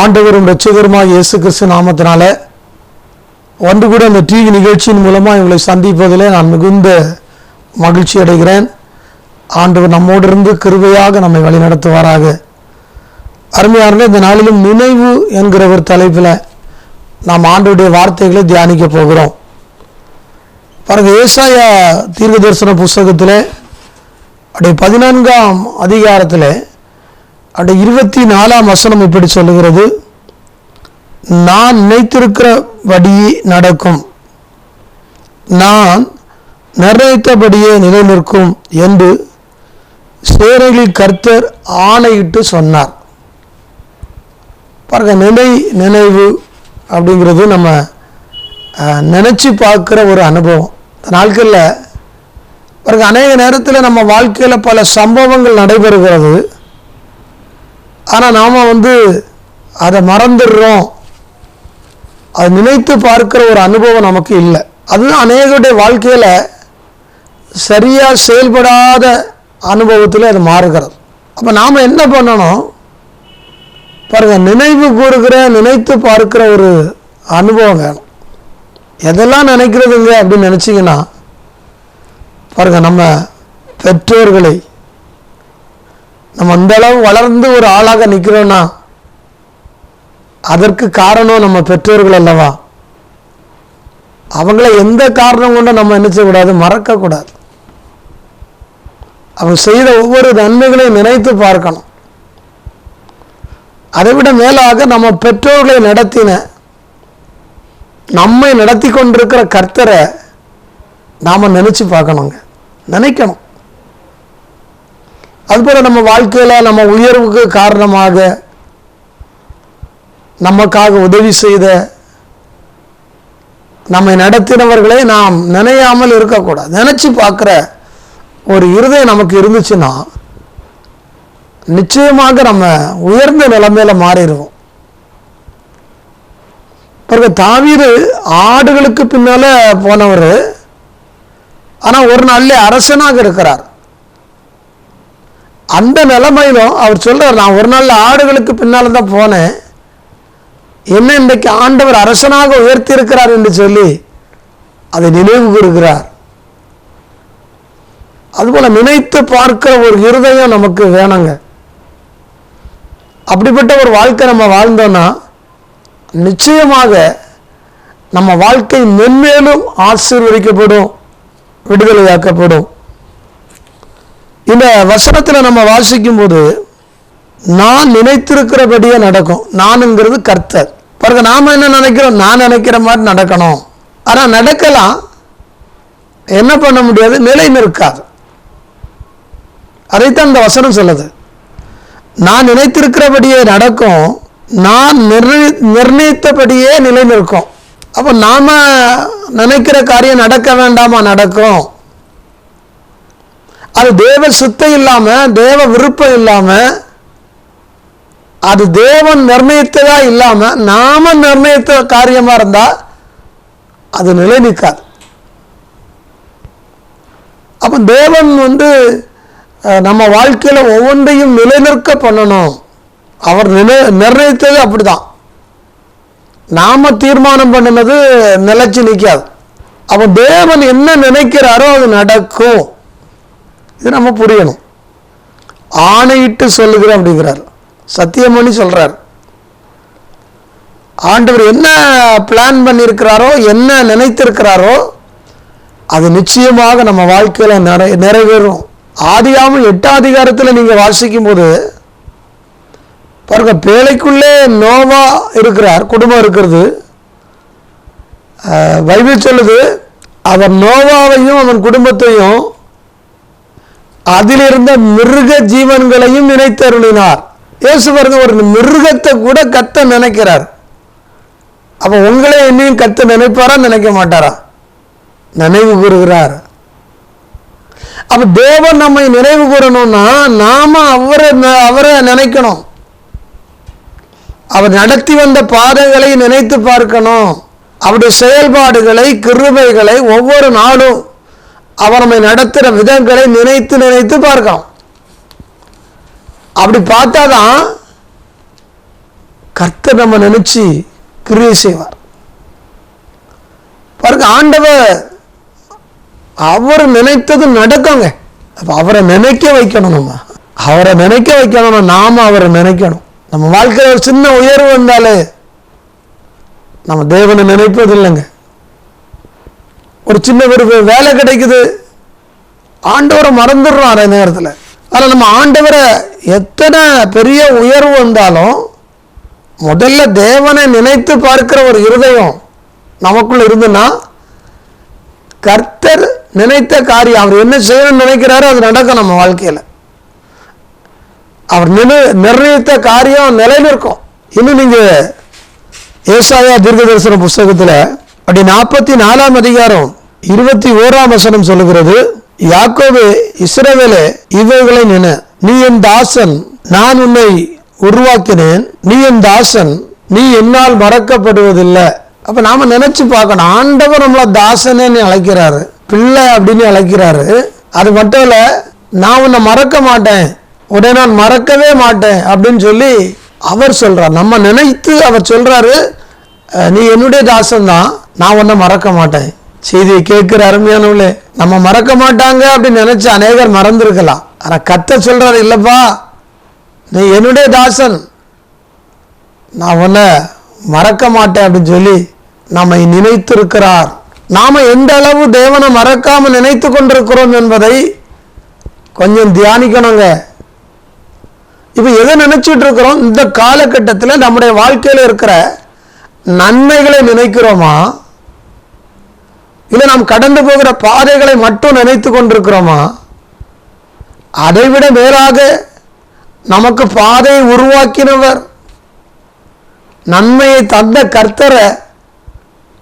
ஆண்டவரும் ரட்சகருமாக இயேசு கிறிஸ்து நாமத்தினால ஒன்று கூட அந்த டிவி நிகழ்ச்சியின் மூலமாக இவங்களை சந்திப்பதிலே நான் மிகுந்த மகிழ்ச்சி அடைகிறேன். ஆண்டவர் நம்மோடு இருந்து கிருபையாக நம்மை வழிநடத்துவாராக. அருமையானே இந்த நாளிலும் நினைவு என்கிற ஒரு தலைப்பில் நாம் ஆண்டோடைய வார்த்தைகளை தியானிக்க போகிறோம். பாருங்க ஏசாயா தீர்க்க தரிசன புஸ்தகத்தில் அப்படியே பதினான்காம் அதிகாரத்தில் அந்த இருபத்தி நாலாம் வசனம் இப்படி சொல்லுகிறது. நான் நினைத்திருக்கிறபடி நடக்கும். நான் நிர்ணயித்தபடியே நிலைநிற்கும் என்று சேனைகளில் கர்த்தர் ஆணையிட்டு சொன்னார். பாருங்க நினை நினைவு அப்படிங்கிறது நம்ம நினச்சி பார்க்குற ஒரு அனுபவம். நாட்களில் பாருங்க அநேக நேரத்தில் நம்ம வாழ்க்கையில் பல சம்பவங்கள் நடைபெறுகிறது. ஆனால் நாம் வந்து அதை மறந்துடுறோம். அதை நினைத்து பார்க்கிற ஒரு அனுபவம் நமக்கு இல்லை. அதுதான் அநேகருடைய வாழ்க்கையில் சரியாக செயல்படாத அனுபவத்தில் அது மாறுகிறது. அப்போ நாம் என்ன பண்ணணும்? பாருங்கள் நினைவு கூறுகிற நினைத்து பார்க்கிற ஒரு அனுபவம் வேணும். எதெல்லாம் நினைக்கிறதுங்க அப்படின்னு நினச்சிங்கன்னா பாருங்கள் நம்ம பெற்றோர்களை நம்ம அந்த அளவு வளர்ந்து ஒரு ஆளாக நிற்கிறோன்னா அதற்கு காரணம் நம்ம பெற்றோர்கள் அல்லவா? அவங்கள எந்த காரணம் கொண்டு நம்ம என்ன செய்யக்கூடாது? மறக்கக்கூடாது. அவங்க செய்த ஒவ்வொரு நன்மைகளையும் நினைத்து பார்க்கணும். அதை விட மேலாக நம்ம பெற்றோர்களை நடத்தின நம்மை நடத்தி கொண்டிருக்கிற கர்த்தரை நாம் நினச்சி பார்க்கணுங்க. நினைக்கணும். அதுபோல் நம்ம வாழ்க்கையில் நம்ம உயர்வுக்கு காரணமாக நமக்காக உதவி செய்த நம்மை நடத்தினவர்களை நாம் நினையாமல் இருக்கக்கூடாது. நினச்சி பார்க்குற ஒரு இருதயம் நமக்கு இருந்துச்சுன்னா நிச்சயமாக நம்ம உயர்ந்த நிலைமையில் மாறிடுவோம். பிறகு தாவீர் ஆடுகளுக்கு பின்னால போனவர் ஆனால் ஒரு நாள்ல அரசனாக இருக்கிறார். அந்த நிலைமையிலும் அவர் சொல்கிறார் நான் ஒரு நாள் ஆடுகளுக்கு பின்னால் தான் போனேன். என்ன இன்றைக்கு ஆண்டவர் அரசனாக உயர்த்தியிருக்கிறார் என்று சொல்லி அதை நினைவு கூறுகிறார். அதுபோல் நினைத்து பார்க்கிற ஒரு இருதயம் நமக்கு வேணுங்க. அப்படிப்பட்ட ஒரு வாழ்க்கை நம்ம வாழ்ந்தோம்னா நிச்சயமாக நம்ம வாழ்க்கை மென்மேலும் ஆசீர்வதிக்கப்படும் விடுதலையாக்கப்படும். இந்த வசனத்தில் நம்ம வாசிக்கும்போது நான் நினைத்திருக்கிறபடியே நடக்கும். நானுங்கிறது கர்த்தர். பாருங்க நாம் என்ன நினைக்கிறோம்? நான் நினைக்கிற மாதிரி நடக்கணும். ஆனால் நடக்கலாம். என்ன பண்ண முடியாது? நிலை நிற்காது. அதைத்தான் இந்த வசனம் சொல்லுது. நான் நினைத்திருக்கிறபடியே நடக்கும். நான் நிர்ணய நிர்ணயித்தபடியே நிலை நிற்கும். அப்போ நாம் நினைக்கிற காரியம் நடக்க வேண்டாமா? நடக்கும். அது தேவ சுத்தம் இல்லாம தேவ விருப்பம் இல்லாம அது தேவன் நிர்ணயித்ததா இல்லாம நாம நிர்ணயித்த காரியமா இருந்தா அது நிலை நிற்காது அப்ப தேவன் வந்து நம்ம வாழ்க்கையில ஒவ்வொன்றையும் நிலைநிற்க பண்ணணும். அவர் நிலை நிர்ணயித்தது அப்படிதான். நாம தீர்மானம் பண்ணினது நிலைச்சு நிற்காது அப்போ தேவன் என்ன நினைக்கிறாரோ அது நடக்கும். இது நம்ம புரியணும். ஆணையிட்டு சொல்லுகிறேன் அப்படிங்கிறார். சத்தியமணி சொல்கிறார் ஆண்டவர் என்ன பிளான் பண்ணியிருக்கிறாரோ என்ன நினைத்திருக்கிறாரோ அது நிச்சயமாக நம்ம வாழ்க்கையில் நிறை நிறைவேறும். ஆதியாமல் எட்டாம் அதிகாரத்தில் நீங்கள் வாசிக்கும் போது பாருங்க பேழைக்குள்ளே நோவா இருக்கிறார் குடும்பம் இருக்கிறது. அஹ், பைபிள் சொல்லுது அவர் நோவாவையும் அவன் குடும்பத்தையும் அதிலிருந்த மிருக ஜீவன்களையும் நினைத்தருளினார். இயேசு ஒரு மிருகத்தை கூட கத்த நினைக்கிறார். அப்போ உங்களை என்னையும் கத்த நினைப்பாரா? நினைக்க மாட்டாரா? நினைவு கூறுகிறார். அப்ப தேவன் நம்மை நினைவு கூறணும்னா நாம அவரை அவரை நினைக்கணும். அவர் நடத்தி வந்த பாதைகளை நினைத்து பார்க்கணும். அவருடைய செயல்பாடுகளை கிருபைகளை ஒவ்வொரு நாளும் அவர் நம்மை நடத்துகிற விதங்களை நினைத்து நினைத்து பார்க்கலாம். அப்படி பார்த்தாதான் கர்த்தர் நம்ம நினைச்சு கிரியை செய்வார். பாருங்க ஆண்டவர் அவர் நினைத்தது நடக்குங்க. அப்போ அவரை நினைக்க வைக்கணும் நம்ம. அவரை நினைக்க வைக்கணும்னா நாம அவரை நினைக்கணும். நம்ம வாழ்க்கையில் ஒரு சின்ன உயர்வு வந்தாலே நம்ம தேவனை நினைப்பது இல்லைங்க. ஒரு சின்ன ஒரு வேலை கிடைக்குது. ஆண்டவரை மறந்துடுறோம் அதே நேரத்தில். அதில் நம்ம ஆண்டவரை எத்தனை பெரிய உயர்வு வந்தாலும் முதல்ல தேவனை நினைத்து பார்க்கிற ஒரு இருதயம் நமக்குள்ள இருந்துன்னா கர்த்தர் நினைத்த காரியம் அவர் என்ன செய்யணும்னு நினைக்கிறாரோ அது நடக்கும் நம்ம வாழ்க்கையில். அவர் நினை நிர்ணயித்த காரியம் நிலைநிற்கும். இருக்கும் இன்னும் நீங்கள் ஏசாயா தீர்க்கதரிசன புஸ்தகத்தில் அப்படி நாற்பத்தி நாலாம் அதிகாரம் இருபத்தி ஓராம் வசனம் சொல்லுகிறது யாக்கோவே இஸ்ரவேலே இவைகளை நின நீ என் தாசன் நான் உன்னை உருவாக்கினேன். நீ என் தாசன் நீ என்னால் மறக்கப்படுவதில்லை. அப்ப நாம நினைச்சு பார்க்கணும் ஆண்டவர் நம்மள தாசனேன்னு அழைக்கிறாரு பிள்ளை அப்படின்னு அழைக்கிறாரு. அது மட்டும் இல்ல நான் உன்னை மறக்க மாட்டேன் உடனே நான் மறக்கவே மாட்டேன் அப்படின்னு சொல்லி அவர் சொல்றார். நம்ம நினைத்து அவர் சொல்றாரு நீ என்னுடைய தாசன் தான் நான் ஒன்றும் மறக்க மாட்டேன். செய்தியை கேட்குற அருமையானவளே நம்ம மறக்க மாட்டாங்க அப்படின்னு நினச்ச அநேகர் மறந்துருக்கலாம். ஆனால் கத்த சொல்கிறார் இல்லைப்பா நீ என்னுடைய தாசன். நான் உன்னை மறக்க மாட்டேன் அப்படின்னு சொல்லி நம்மை நினைத்திருக்கிறார். நாம் எந்த அளவு தேவனை மறக்காமல் நினைத்து கொண்டிருக்கிறோம் என்பதை கொஞ்சம் தியானிக்கணுங்க. இப்போ எதை நினச்சிட்டு இருக்கிறோம்? இந்த காலகட்டத்தில் நம்முடைய வாழ்க்கையில் இருக்கிற நன்மைகளை நினைக்கிறோமா? இல்லை நாம் கடந்து போகிற பாதைகளை மட்டும் நினைத்து கொண்டிருக்கிறோமா? அதைவிட மேலாக நமக்கு பாதையை உருவாக்கினவர் நன்மையை தந்த கர்த்தரை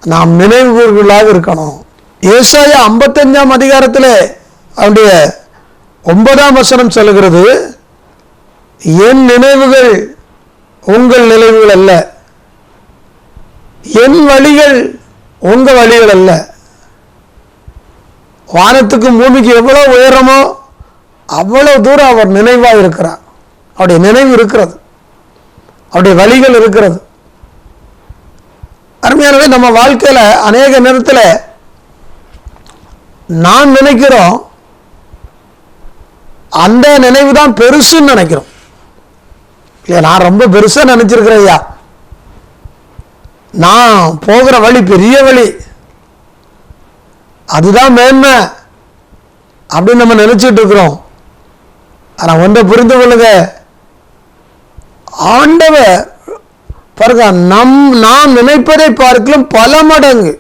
நாம் நினைவுகளாக இருக்கணும். ஏசாயா ஐம்பத்தஞ்சாம் அதிகாரத்தில் அவனுடைய ஒன்பதாம் வசனம் சொல்லுகிறது என் நினைவுகள் உங்கள் நினைவுகள் அல்ல. என் வழிகள் உங்க வழிகள் அல்ல. வானத்துக்கு பூமிக்கு எவ்வளவு உயரமோ அவ்வளவு தூரம் அவர் நினைவாக இருக்கிறார். அவருடைய நினைவு இருக்கிறது. அவருடைய வழிகள் இருக்கிறது. அருமையானவே நம்ம வாழ்க்கையில அநேக நேரத்தில் நான் நினைக்கிறோம் அந்த நினைவு தான் பெருசுன்னு நினைக்கிறோம். இல்லையா நான் ரொம்ப பெருசா நினச்சிருக்கிறேன் ஐயா. நான் போகிற வழி பெரிய வழி. அதுதான் மேன்மை அப்படின்னு நம்ம நினைச்சிட்டு இருக்கிறோம். ஆனால் ஒன்றை புரிந்து கொள்ளுங்க. ஆண்டவர் பாருங்க நம் நாம் நினைப்பதை பார்க்கலாம் பல மடங்கு.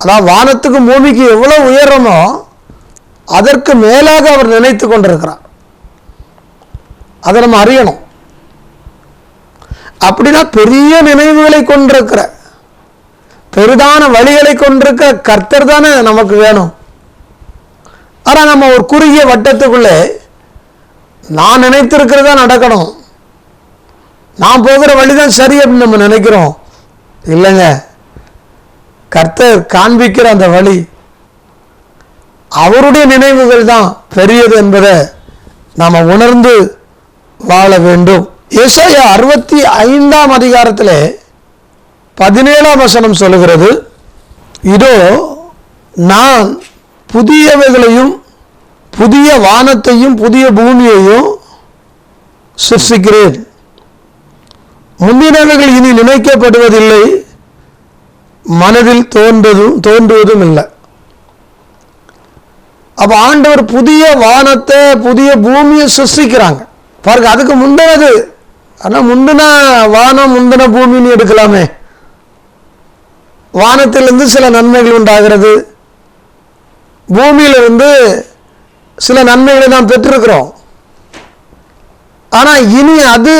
அதான் வானத்துக்கு பூமிக்கு எவ்வளோ உயரமோ அதற்கு மேலாக அவர் நினைத்து கொண்டிருக்கிறார். அதை நம்ம அறியணும். அப்படின்னா பெரிய நினைவுகளை கொண்டிருக்கிற பெரிதான வழிகளை கொண்டிருக்க கர்த்தர் தானே நமக்கு வேணும். ஆனால் நம்ம ஒரு குறுகிய வட்டத்துக்குள்ளே நான் நினைத்திருக்கிறதா நடக்கணும். நான் போகிற வழிதான் சரி அப்படின்னு நம்ம நினைக்கிறோம். இல்லைங்க. கர்த்தர் காண்பிக்கிற அந்த வழி அவருடைய நினைவுகள் தான் பெரியது என்பதை நாம் உணர்ந்து வாழ வேண்டும். ஏசாயா அறுபத்தி ஐந்தாம் அதிகாரத்தில் பதினேழாம் வசனம் சொல்லுகிறது. இதோ நான் புதியவைகளையும் புதிய வானத்தையும் புதிய பூமியையும் சிருஷ்டிக்கிறேன். முந்தினவைகள் இனி நினைக்கப்படுவதில்லை. மனதில் தோன்றதும் தோன்றுவதும் இல்லை. அப்போ ஆண்டவர் புதிய வானத்தை புதிய பூமியை சிருஷ்டிக்கிறாங்க. பாருங்க அதுக்கு முந்தினது ஆனால் முந்தின வானம் முந்தின பூமின்னு எடுக்கலாமே. வானத்திலிருந்து சில நன்மைகள் உண்டாகிறது. பூமியிலிருந்து சில நன்மைகளை நாம் பெற்றிருக்கிறோம். ஆனால் இனி அது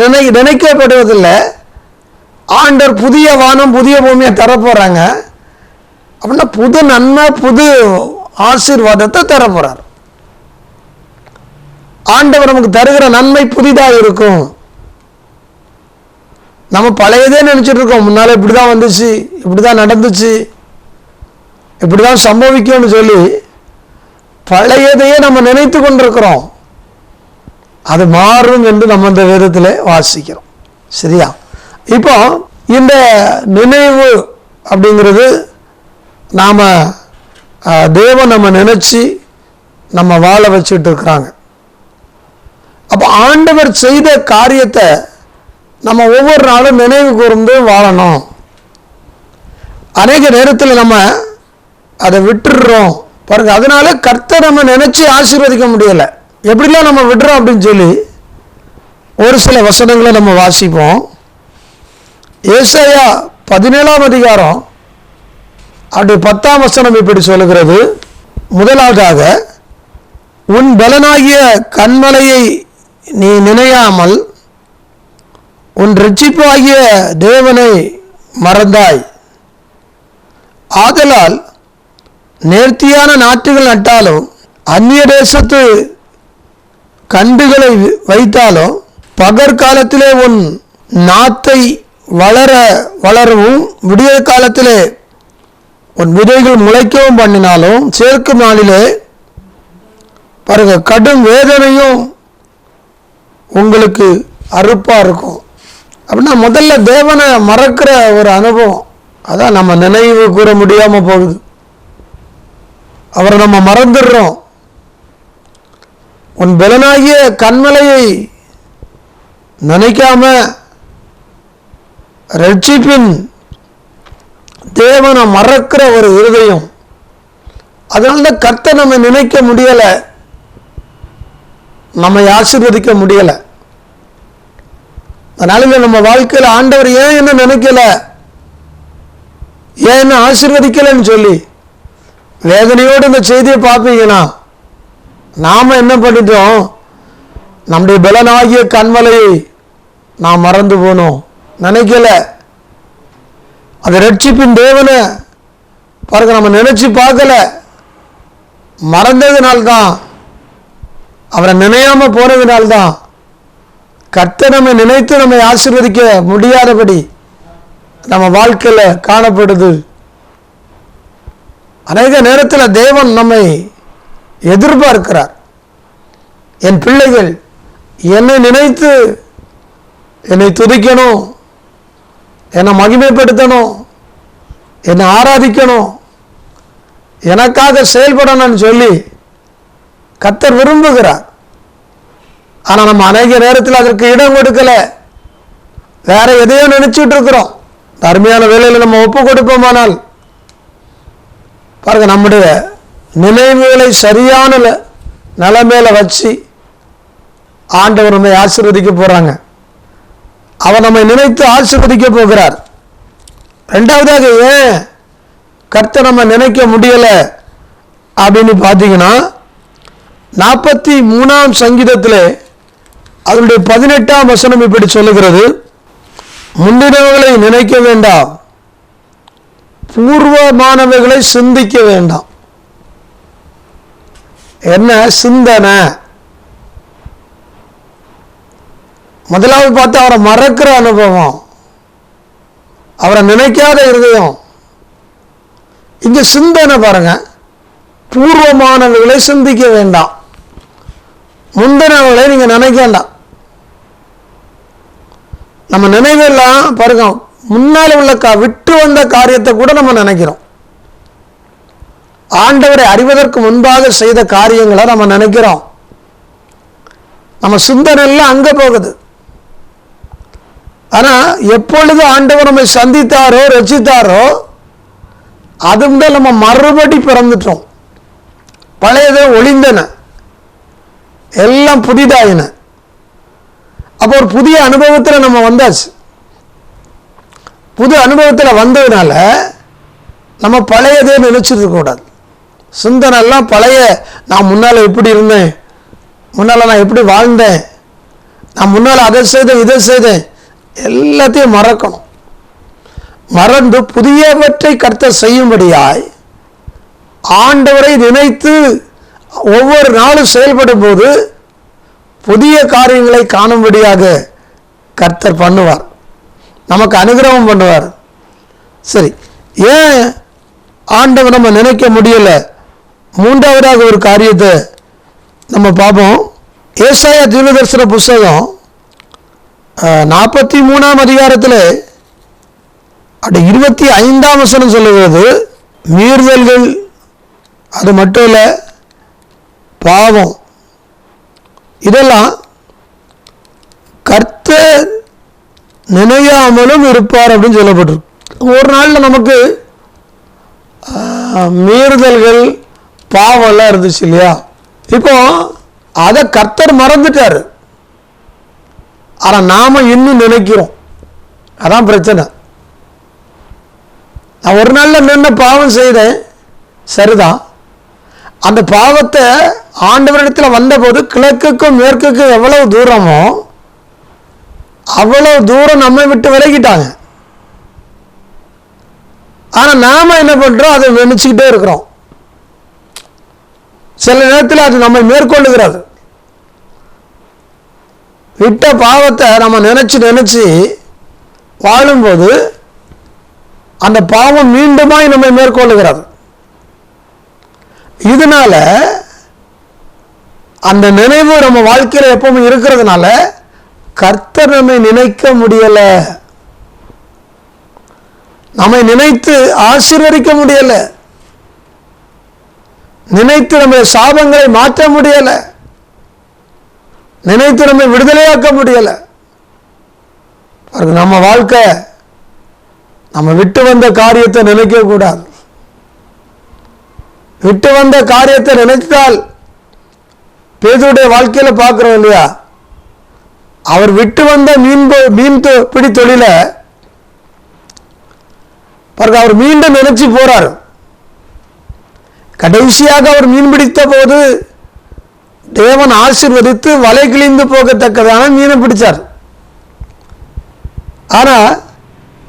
நினை நினைக்கப்படுவதில்லை. ஆண்டவர் புதிய வானம் புதிய பூமியை தரப்போகிறாங்க அப்படின்னா புது நன்மை புது ஆசீர்வாதத்தை தரப்போகிறார் ஆண்டவர் நமக்கு தருகிற நன்மை புதிதாக இருக்கும். நம்ம பழையதே நினச்சிட்டு இருக்கோம். முன்னால் இப்படி தான் வந்துச்சு இப்படி தான் நடந்துச்சு இப்படி தான் சம்பவிக்கும்னு சொல்லி பழையதையே நம்ம நினைத்து கொண்டிருக்கிறோம். அது மாறும் என்று நம்ம இந்த வேதத்தில் வாசிக்கிறோம். சரியா? இப்போ இந்த நினைவு அப்படிங்கிறது நாம் தேவன் நம்ம நினச்சி நம்ம வாழ வச்சுட்டு இருக்கிறாங்க. அப்போ ஆண்டவர் செய்த காரியத்தை நம்ம ஒவ்வொரு நாளும் நினைவு கூர்ந்து வாழணும். அநேக நேரத்தில் நம்ம அதை விட்டுடுறோம் பாருங்கள் அதனால கர்த்தர் நம்ம நினச்சி ஆசீர்வதிக்க முடியலை. எப்படிலாம் நம்ம விடுறோம் அப்படின்னு சொல்லி ஒரு சில வசனங்களை நம்ம வாசிப்போம். ஏசையா பதினேழாம் அதிகாரம் அப்படி பத்தாம் வசனம் இப்படி சொல்லுகிறது. முதலாவதாக உன் பலனாகிய கண்மலையை நீ நினையாமல் உன் ரட்சிப்பாகிய தேவனை மறந்தாய். ஆதலால் நேர்த்தியான நாற்றுகள் நட்டாலும் அந்நிய தேசத்து கண்டுகளை வைத்தாலும் பகற்காலத்திலே உன் நாத்தை வளர வளரவும் விடிய காலத்திலே உன் விதைகள் முளைக்கவும் பண்ணினாலும் சேர்க்கும் நாளிலே பாருங்க கடும் வேதனையும் உங்களுக்கு அறுப்பாக இருக்கும். அப்படின்னா முதல்ல தேவனை மறக்கிற ஒரு அனுபவம். அதான் நம்ம நினைவு கூற முடியாமல் போகுது. அவரை நம்ம மறந்துடுறோம். உன் பலனாகிய கண்மலையை நினைக்காம ரட்சிப்பின் தேவனை மறக்கிற ஒரு இருதயம். அதனால்தான் தான் நம்ம நினைக்க முடியலை. நம்மை ஆசீர்வதிக்க முடியலை. அதனால நம்ம வாழ்க்கையில் ஆண்டவர் ஏன் என்ன நினைக்கல? ஏன் என்ன ஆசீர்வதிக்கலைன்னு சொல்லி. வேதனையோடு இந்த செய்தியை பார்ப்பீங்கன்னா நாம் என்ன பண்ணிட்டோம்? நம்முடைய பலனாகிய கண்மலையை நாம் மறந்து போனோம். நினைக்கல. அந்த ரட்சிப்பின் தேவனை பாருங்க நம்ம நினைச்சு பார்க்கல. மறந்ததுனால்தான் அவரை நினையாமல் போனதுனால்தான் கர்த்தர் நம்மை நினைத்து நம்மை ஆசிர்வதிக்க முடியாதபடி நம்ம வாழ்க்கையில் காணப்படுது. அநேக நேரத்தில் தேவன் நம்மை எதிர்பார்க்கிறார். என் பிள்ளைகள் என்னை நினைத்து என்னை துதிக்கணும் என்னை மகிமைப்படுத்தணும் என்னை ஆராதிக்கணும் எனக்காக செயல்படணும்னு சொல்லி கத்தர் விரும்புகிறார். ஆனால் நம்ம அநேக நேரத்தில் அதற்கு இடம் கொடுக்கல. வேற எதையோ நினைச்சிட்டு இருக்கிறோம் அருமையான வேலையில் நம்ம ஒப்பு கொடுப்போமானால் பாருங்க நம்முடைய நினைவுகளை சரியான நிலைமையில வச்சு ஆண்டவர் நம்மை ஆசீர்வதிக்க போகிறாங்க அவர் நம்மை நினைத்து ஆசீர்வதிக்க போகிறார். ரெண்டாவதாக ஏன் கர்த்தர் நம்ம நினைக்க முடியலை அப்படின்னு பார்த்தீங்கன்னா நாற்பத்தி மூணாம் சங்கீதத்தில் அதனுடைய பதினெட்டாம் வசனம் இப்படி சொல்லுகிறது. முந்தினவர்களை நினைக்க வேண்டாம். பூர்வமானவைகளை சிந்திக்க வேண்டாம். என்ன? சிந்தனை. முதலாவது பார்த்து அவரை மறக்கிற அனுபவம். அவரை நினைக்காத இருதயம். இங்க சிந்தனை பாருங்க. பூர்வமானவர்களை சிந்திக்க வேண்டாம். முந்தினவர்களை நீங்க நினைக்க வேண்டாம். நம்ம நினைவெல்லாம் பாருங்க முன்னால் உள்ள கா விட்டு வந்த காரியத்தை கூட நம்ம நினைக்கிறோம். ஆண்டவரை அறிவதற்கு முன்பாக செய்த காரியங்களை நம்ம நினைக்கிறோம். நம்ம சிந்தனை எல்லாம் அங்கே போகுது. ஆனால் எப்பொழுது ஆண்டவர் நம்மை சந்தித்தாரோ ரசித்தாரோ அது முதல் நம்ம மறுபடி பிறந்துட்டோம். பழையதை ஒளிந்தன. எல்லாம் புதிதாயின. அப்போ ஒரு புதிய அனுபவத்தில் நம்ம வந்தாச்சு. புது அனுபவத்தில் வந்ததுனால நம்ம பழையதே நினைச்சிட்டு இருக்கக்கூடாது சிந்தனை பழைய நான் முன்னால் எப்படி இருந்தேன் முன்னால் நான் எப்படி வாழ்ந்தேன் நான் முன்னால் அதை செய்தேன் இதை செய்தேன் எல்லாத்தையும் மறக்கணும். மறந்து புதியவற்றை கர்த்தர் செய்யும்படியாய் ஆண்டவரை நினைத்து ஒவ்வொரு நாளும் செயல்படும் போது புதிய காரியங்களை காணும்படியாக கர்த்தர் பண்ணுவார். நமக்கு அனுகிரகம் பண்ணுவார். சரி ஏன் ஆண்டவர் நம்ம நினைக்க முடியலை? மூன்றாவதாக ஒரு காரியத்தை நம்ம பார்ப்போம். ஏசாயா தீர்வதர்சன புஸ்தகம் நாற்பத்தி மூணாம் அதிகாரத்தில் அப்படி இருபத்தி ஐந்தாம் வசனம் சொல்லுகிறது மீறுதல்கள் அது மட்டும் இல்லை பாவம். இதெல்லாம் கர்த்தர் நினையாமலும் இருப்பார் அப்படின்னு சொல்லப்பட்டிருக்கு. ஒரு நாளில் நமக்கு மீறுதல்கள் பாவம்லாம் இருந்துச்சு இல்லையா? இப்போ அதை கர்த்தர் மறந்துட்டார். ஆனால் நாம் இன்னும் நினைக்கிறோம். அதான் பிரச்சனை. நான் ஒரு நாளில் நின்று பாவம் செய்தேன். சரிதான். அந்த பாவத்தை ஆண்டவரிடத்தில் வந்தபோது கிழக்குக்கும் மேற்குக்கும் எவ்வளவு தூரமோ அவ்வளவு தூரம் நம்மை விட்டு விலகிட்டாங்க. ஆனால் நாம் என்ன பண்ணுறோம் அதை நினச்சிக்கிட்டே இருக்கிறோம். சில நேரத்தில் அது நம்மை மேற்கொள்ளுகிறது. விட்ட பாவத்தை நம்ம நினச்சி நினச்சி வாழும்போது அந்த பாவம் மீண்டுமாய் நம்மை மேற்கொள்ளுகிறது. இதனால அந்த நினைவு நம்ம வாழ்க்கையில் எப்பவும் இருக்கிறதுனால கர்த்தர் நம்மை நினைக்க முடியல. நம்மை நினைத்து ஆசீர்வதிக்க முடியல. நினைத்து நம்ம சாபங்களை மாற்ற முடியல. நினைத்து நம்மை விடுதலையாக்க முடியல. நம்ம வாழ்க்கை நம்ம விட்டு வந்த காரியத்தை நினைக்க கூடாது. விட்டு வந்த காரியத்தை நினைத்தால் பேதுடைய வாழ்க்கையில பார்க்குறோம் இல்லையா? அவர் விட்டு வந்த மீன் மீன் தொ- பிடி தொழில பாருங்க அவர் மீண்டும் நினைச்சு போறார். கடைசியாக அவர் மீன் பிடித்த போது தேவன் ஆசிர்வதித்து வலை கிழிந்து போகத்தக்கதான மீனை பிடிச்சார். ஆனா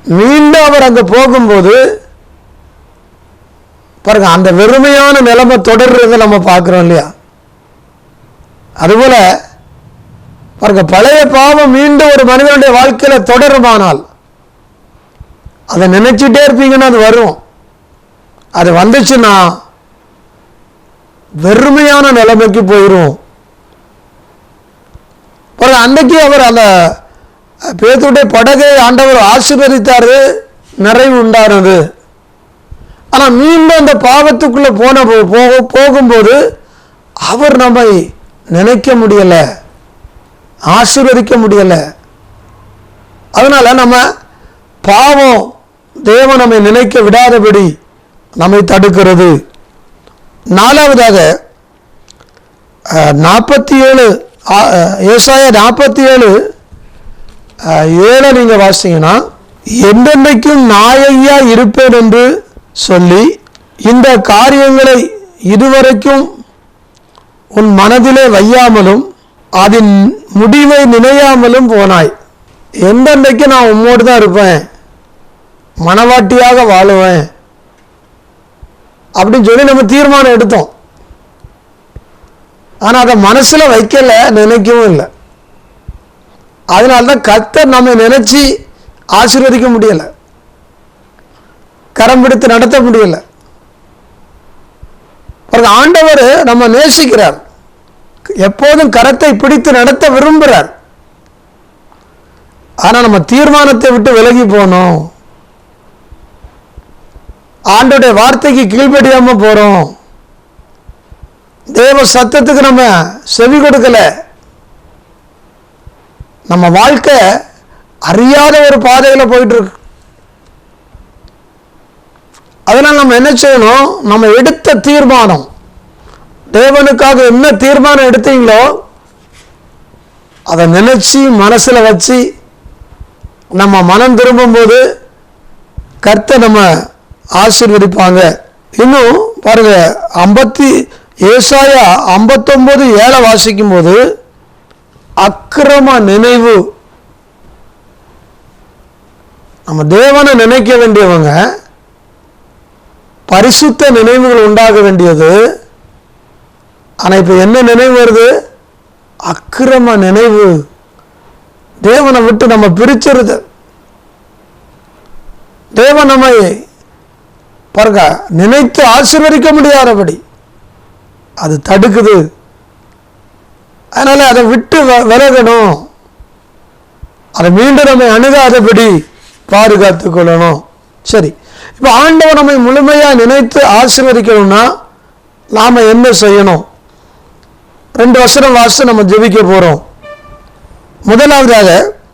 மீண்டும் அவர் அங்க போகும்போது பாருங்க அந்த வெறுமையான நிலைமை தொடர்றதை நம்ம பார்க்குறோம் இல்லையா? அதுபோல பாருங்க பழைய பாவம் மீண்டும் ஒரு மனிதனுடைய வாழ்க்கையில் தொடருமானால் அதை நினைச்சிட்டே இருப்பீங்கன்னா அது வரும். அது வந்துச்சுன்னா வெறுமையான நிலைமைக்கு போயிடும் பாருங்க அன்னைக்கு அவர் அந்த பேத்துடைய படகை ஆண்டவர் ஆசீர்வதித்தார் நிறைவு உண்டானது. ஆனால் மீண்டும் அந்த பாவத்துக்குள்ளே போன போ- போக- போகும்போது அவர் நம்மை நினைக்க முடியலை ஆசீர்வதிக்க முடியலை. அதனால் நம்ம பாவம் தேவன் நம்மை நினைக்க விடாதபடி நம்மை தடுக்கிறது. நாலாவதாக நாற்பத்தி ஏழு ஏசாய நாற்பத்தி ஏழு ஏழை நீங்கள் வாசிங்கன்னா என்றென்றைக்கும் நாயையா இருப்பேன் என்று சொல்லி இந்த காரியங்களை இதுவரைக்கும் உன் மனதிலே வையாமலும் அதன் முடிவை நினையாமலும் போனாய். எந்தென்றைக்கு நான் உம்மோடு தான் இருப்பேன்? மனவாட்டியாக வாழுவேன். அப்படின்னு சொல்லி நம்ம தீர்மானம் எடுத்தோம். ஆனால் அதை மனசில் வைக்கல நினைக்கவும் இல்லை. அதனால தான் நம்ம நம்மை நினைச்சு ஆசீர்வதிக்க முடியலை. கரம் பிடித்து நடத்த முடியல. ஆண்டவர் நம்ம நேசிக்கிறார். எப்போதும் கரத்தை பிடித்து நடத்த விரும்புகிறார். ஆனால் நம்ம தீர்மானத்தை விட்டு விலகி போனோம். ஆண்டோடைய வார்த்தைக்கு கீழ்படியாமல் போறோம். தேவ சத்தத்துக்கு நம்ம செவி கொடுக்கல. நம்ம வாழ்க்கை அறியாத ஒரு பாதையில் போயிட்டு இருக்கு. அதனால் நம்ம என்ன செய்யணும்? நம்ம எடுத்த தீர்மானம். தேவனுக்காக என்ன தீர்மானம் எடுத்தீங்களோ அதை நினச்சி மனசில் வச்சு நம்ம மனம் திரும்பும்போது கர்த்தை நம்ம ஆசீர்வதிப்பாங்க. இன்னும் பாருங்க ஐம்பத்தி ஏசாயா ஐம்பத்தொம்போது ஏழை வாசிக்கும் போது அக்கிரம நினைவு. நம்ம தேவனை நினைக்க வேண்டியவங்க பரிசுத்த நினைவுகள் உண்டாக வேண்டியது. ஆனால் இப்போ என்ன நினைவு வருது? அக்கிரம நினைவு. தேவனை விட்டு நம்ம பிரிச்சிருது. தேவன் நம்மை பாருங்க நினைத்து ஆசீர்வதிக்க முடியாதபடி அது தடுக்குது. அதனால் அதை விட்டு வ- விலகணும். அதை மீண்டும் நம்மை அணுகாதபடி பாதுகாத்துக் கொள்ளணும். சரி. இப்போ ஆண்டவர் நம்மை முழுமையாக நினைத்து ஆசீர்வதிக்கணும்னா நாம் என்ன செய்யணும்? ரெண்டு வசனம் வாசம் நம்ம ஜெபிக்க போகிறோம் முதலாவதாக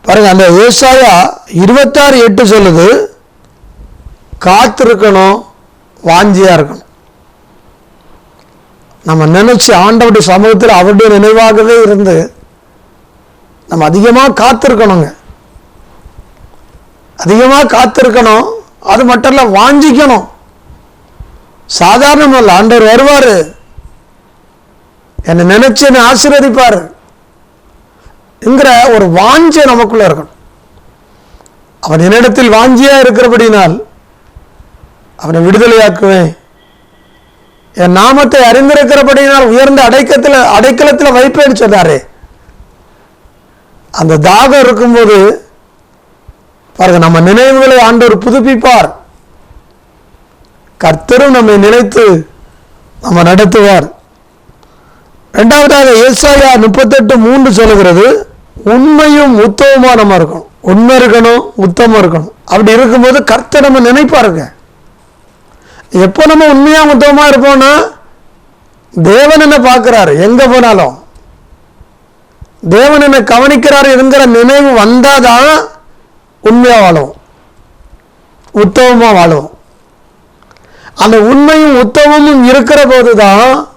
பாருங்கள் அந்த ஏசாயா இருபத்தாறு எட்டு சொல்லுது காத்திருக்கணும் வாஞ்சியாக இருக்கணும். நம்ம நினச்சி ஆண்டவருடைய சமூகத்தில் அவருடைய நினைவாகவே இருந்து நம்ம அதிகமாக காத்திருக்கணுங்க. அதிகமாக காத்திருக்கணும் அது மட்டும் இல்லை வாஞ்சிக்கணும். சாதாரணம் இல்லை ஆண்டவர் வருவார். என்னை நினைச்சு என்னை ஆசீர்வதிப்பார். என்கிற ஒரு வாஞ்சை நமக்குள்ள இருக்கணும். அவன் என்னிடத்தில் வாஞ்சியா இருக்கிறபடினால் அவனை விடுதலையாக்குவேன். என் நாமத்தை அறிந்திருக்கிறபடியினால் உயர்ந்த அடைக்கத்தில் அடைக்கலத்தில் வைப்பேன்னு சொன்னாரே. அந்த தாகம் இருக்கும்போது பாருங்க நம்ம நினைவுகளை ஆண்டவர் புதுப்பிப்பார். கர்த்தரும் நம்மை நினைத்து நம்ம நடத்துவார். ரெண்டாவதாக ஏசாயா முப்பத்தெட்டு மூன்று சொல்லுகிறது உண்மையும் உத்தமமா நம்ம இருக்கணும். உண்மை இருக்கணும் உத்தமம் இருக்கணும். அப்படி இருக்கும்போது கர்த்தர் நம்ம நினைப்பாருங்க. எப்போ நம்ம உண்மையாக உத்தமமாக இருப்போம்னா தேவன் என்ன பார்க்குறாரு. எங்கே போனாலும். தேவன் என்ன கவனிக்கிறாரு என்கிற நினைவு வந்தாதான் உண்மையாக வாழும் உத்தமமாக வாழும் அந்த உண்மையும் உத்தமமும் இருக்கிற போது தான்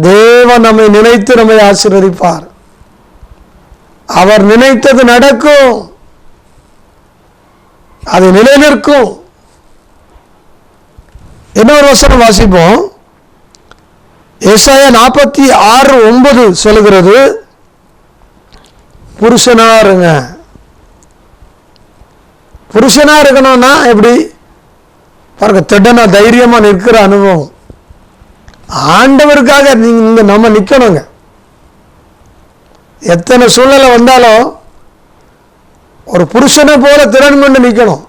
தேவன் நம்மை நினைத்து நம்மை ஆசீர்வதிப்பார். அவர் நினைத்தது நடக்கும். அது நிலைநிற்கும். இன்னொரு வசனம் வாசிப்போம். ஏசாயா நாற்பத்தி ஆறு ஒன்பது சொல்லுகிறது. புருஷனாருங்க புருஷனாக இருக்கணும்னா எப்படி? பாருங்க திடனா தைரியமாக நிற்கிற அனுபவம். ஆண்டவருக்காக நீங்கள் இங்க நம்ம நிற்கணுங்க எத்தனை சூழ்நிலை வந்தாலும் ஒரு புருஷனை போல திறன் கொண்டு நிற்கணும்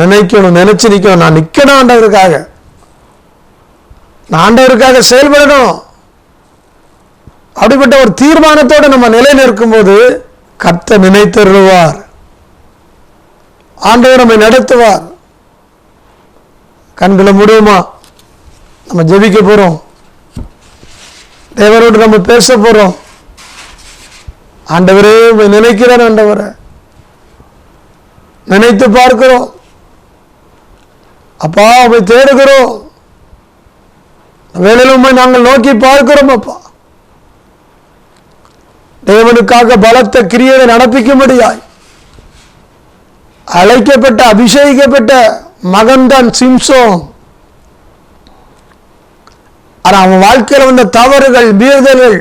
நினைக்கணும் நினச்சி நிற்கணும் நான் நிற்கணும் ஆண்டவருக்காக. நான் ஆண்டவருக்காக செயல்படணும். அப்படிப்பட்ட ஒரு தீர்மானத்தோடு நம்ம நிலை நிற்கும்போது கர்த்த நினைத்தருள்வார். ஆண்டவர் நம்மை நடத்துவார். கண்களை முடியுமா நம்ம ஜெபிக்க போறோம். தேவரோடு நம்ம பேச போறோம். ஆண்டவரே நினைக்கிறார் ஆண்டவரை. நினைத்து பார்க்கிறோம். அப்பா உம்மை தேடுகிறோம். வேலையில் உம்மை நாங்கள் நோக்கி பார்க்கிறோம் அப்பா. தேவனுக்காக பலத்த கிரியையை நடப்பிக்கும்படியாய். அழைக்கப்பட்ட அபிஷேகிக்கப்பட்ட மகன்தான் சிம்சோன். ஆனால் அவன் வாழ்க்கையில் வந்த தவறுகள் மீறுதல்கள்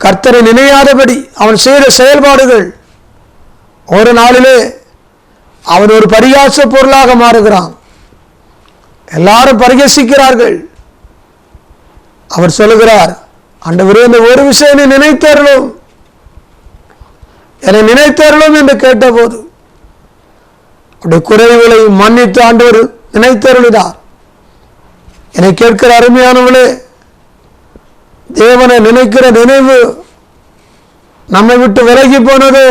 கர்த்தரை நினையாதபடி அவன் செய்த செயல்பாடுகள் ஒரு நாளிலே அவன் ஒரு பரிகாச பொருளாக மாறுகிறான். எல்லாரும் பரிகசிக்கிறார்கள். அவர் சொல்லுகிறார் ஆண்டவரே இந்த ஒரு விஷயம் நீ என்னை நினைத்தரலும் என்று கேட்டபோது உடைய குறைவுகளை மன்னித்து ஆண்டவர் நினைத்தருளினார் என்னை கேட்கிற அருமையானவளே தேவனை நினைக்கிற நினைவு நம்மை விட்டு விலகி போனதோ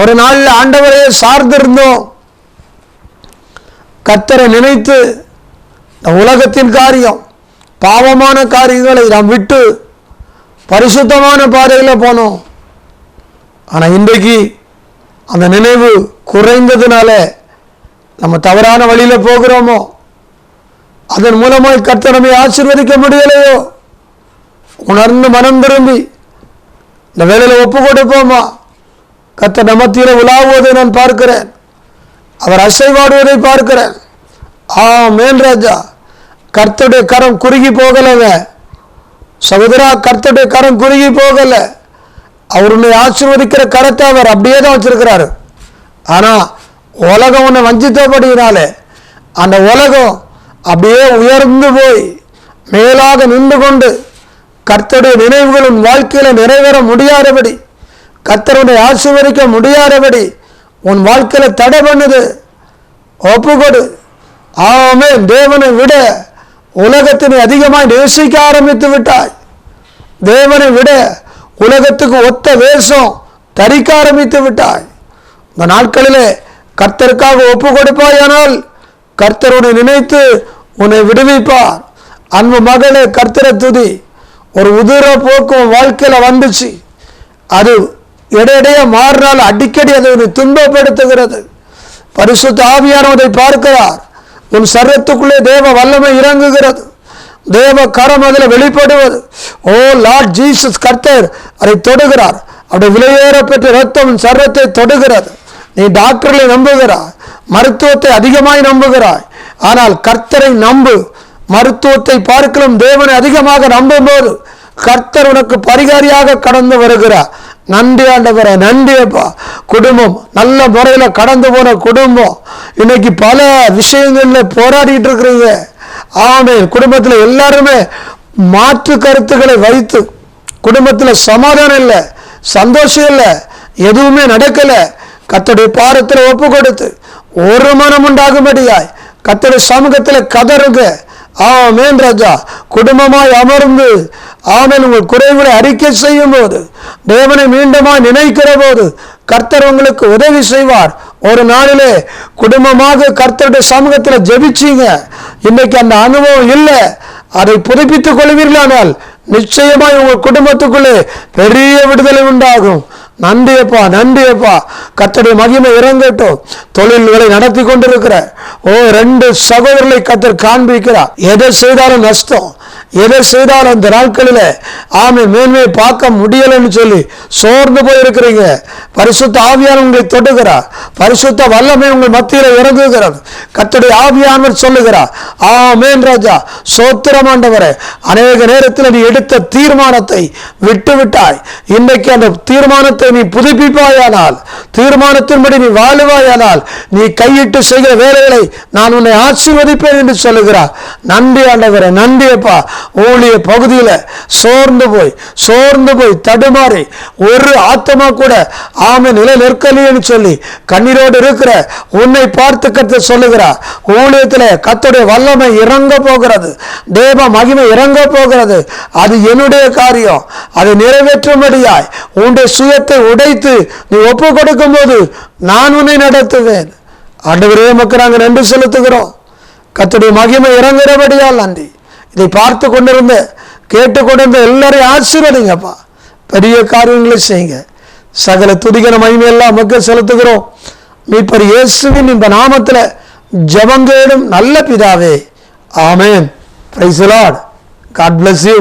ஒரு நாளில் ஆண்டவரையே சார்ந்திருந்தோம். கத்தரை நினைத்து இந்த உலகத்தின் காரியம் பாவமான காரியங்களை நாம் விட்டு பரிசுத்தமான பாதையில் போனோம். ஆனால் இன்றைக்கு அந்த நினைவு குறைந்ததுனால நம்ம தவறான வழியில் போகிறோமோ? அதன் மூலமாக கர்த்த நம்மை ஆசீர்வதிக்க முடியலையோ? உணர்ந்து மனம் திரும்பி இந்த வேலையில் ஒப்பு கொடுப்போமா கத்த நமத்தியில் உலாவுவதை நான் பார்க்கிறேன். அவர் அசைவாடுவதை பார்க்கிறேன். ஆ மேன் ராஜா. கர்த்தருடைய கரம் குறுகி போகலைங்க. சகோதரா கர்த்தருடைய கரம் குறுகி போகலை. அவருடைய ஆசிர்வதிக்கிற கரத்தை அவர் அப்படியே தான் வச்சிருக்கிறாரு. ஆனால் உலகம் ஒன்று வஞ்சித்தபடியினாலே அந்த உலகம் அப்படியே உயர்ந்து போய் மேலாக நின்று கொண்டு கர்த்தருடைய நினைவுகளும் வாழ்க்கையில் நிறைவேற முடியாதபடி கர்த்தருடைய ஆசீர்வதிக்க முடியாதபடி உன் வாழ்க்கையில் தடை பண்ணுது. ஒப்புக்கொடு. ஆமே தேவனை விட உலகத்தினை அதிகமாக நேசிக்க ஆரம்பித்து விட்டாய். தேவனை விட உலகத்துக்கு ஒத்த வேஷம் தரிக்க ஆரம்பித்து விட்டாய். இந்த நாட்களிலே கர்த்தருக்காக ஒப்பு கொடுப்பாயானால் கர்த்தர் உன்னை நினைத்து உன்னை விடுவிப்பார். அன்பு மகளே கர்த்தரை துதி. ஒரு உதிர போக்கும் வாழ்க்கையில் வந்துச்சு. அது இடையிடையே மாறினால் அடிக்கடி அதை உன்னை துன்பப்படுத்துகிறது. பரிசுத்த அதை பார்க்கிறார். உன் சரத்துக்குள்ளே தேவ வல்லமை இறங்குகிறது. தேவ கரம் அதில் வெளிப்படுவது. ஓ லார்ட் ஜீசஸ் கர்த்தர் அதை தொடுகிறார். அப்படி விலையேற பெற்ற ரத்தம் உன் சர்வத்தை தொடுகிறது. நீ டாக்டர்களை நம்புகிறாய் மருத்துவத்தை அதிகமாய் நம்புகிறாய். ஆனால் கர்த்தரை நம்பு. மருத்துவத்தை பார்க்கலும் தேவனை அதிகமாக நம்பும்போது கர்த்தர் உனக்கு பரிகாரியாக கடந்து வருகிறார். நன்றி ஆண்டவரே நன்றி அப்பா. குடும்பம் நல்ல முறையில் கடந்து போன குடும்பம். இன்னைக்கு பல விஷயங்கள்ல போராடிட்டு இருக்கிறீங்க ஆமே குடும்பத்தில் எல்லாருமே மாற்று கருத்துக்களை வைத்து குடும்பத்தில் சமாதானம் இல்லை சந்தோஷம் இல்லை எதுவுமே நடக்கலை. கத்தோடைய பாரத்தில் ஒப்பு கொடுத்து ஒரு மனம் உண்டாகும்படியாய் கத்தோடைய சமூகத்தில் கதறுங்க ஆமேன் ராஜா. குடும்பமாய் அமர்ந்து ஆமேன். உங்கள் குறைவுகளை அறிக்கை செய்யும் போது தேவனை மீண்டுமாய் நினைக்கிற போது கர்த்தர் உங்களுக்கு உதவி செய்வார். ஒரு நாளிலே குடும்பமாக கர்த்தருடைய சமூகத்தில் ஜெபிச்சீங்க. இன்னைக்கு அந்த அனுபவம் இல்லை. அதை புதுப்பித்துக் கொள்வீர்களானால் நிச்சயமாய் உங்கள் குடும்பத்துக்குள்ளே பெரிய விடுதலை உண்டாகும். நன்றியப்பா நன்றியப்பா. கத்தருடைய மகிமை இறங்கட்டும். தொழில்களை நடத்தி கொண்டிருக்கிற ஓ ரெண்டு சகோதரர்களை கத்தர் காண்பிக்கிறார். எதை செய்தாலும் நஷ்டம். எதை செய்தாலும் அந்த நாட்களில் ஆமை மேன்மையை பார்க்க முடியலைன்னு சொல்லி சோர்ந்து போயிருக்கிறீங்க. பரிசுத்த ஆவியான உங்களை தொடுகிறார். பரிசுத்த வல்லமை உங்கள் மத்தியில் இறங்குகிறது. கத்தருடைய ஆவியானவர் சொல்லுகிறார் ஆமேன் ராஜா சோத்திரமாண்டவரே அநேக நேரத்தில் நீ எடுத்த தீர்மானத்தை விட்டு விட்டாய் அந்த தீர்மானத்தை நீ புதுப்பிப்பாயானால் தீர்மானத்தின்படி நீ வாழுவாயானால் நீ கையிட்டு செய்கிற வேலைகளை நான் உன்னை ஆசீர்வதிப்பேன் என்று சொல்லுகிறார். நன்றி ஆண்டவரை நன்றி அப்பா. ஊழிய பகுதியில் சோர்ந்து போய் சோர்ந்து போய் தடுமாறி ஒரு ஆத்தமா கூட ஆமை நிலை நிற்கலையேன்னு சொல்லி கண்ணீரோடு இருக்கிற உன்னை பார்த்து கத்த சொல்லுகிறார். ஊழியத்தில் கத்துடைய வல்லமை இறங்க போகிறது. தேவ மகிமை இறங்க போகிறது. அது என்னுடைய காரியம். அதை நிறைவேற்றும்படியாய் உன்னுடைய சுயத்தை உடைத்து நீ ஒப்பு கொடுக்கும் போது நான் உன்னை நடத்துவேன். ஆண்டவரே மக்கள் நாங்கள் நன்றி செலுத்துகிறோம். கத்துடைய மகிமை இறங்குறபடியால் நன்றி. இதை பார்த்து கொண்டிருந்த கேட்டு கொண்டிருந்த எல்லாரையும் ஆசீர்வதிங்கப்பா. பெரிய காரியங்களை செய்யுங்க. சகல துதிகர மகிமையெல்லாம் மக்கள் செலுத்துகிறோம். மீட்பர் இயேசுவின் இந்த நாமத்தில் ஜபங்கேடும் நல்ல பிதாவே. ஆமேன். Praise Lord God bless you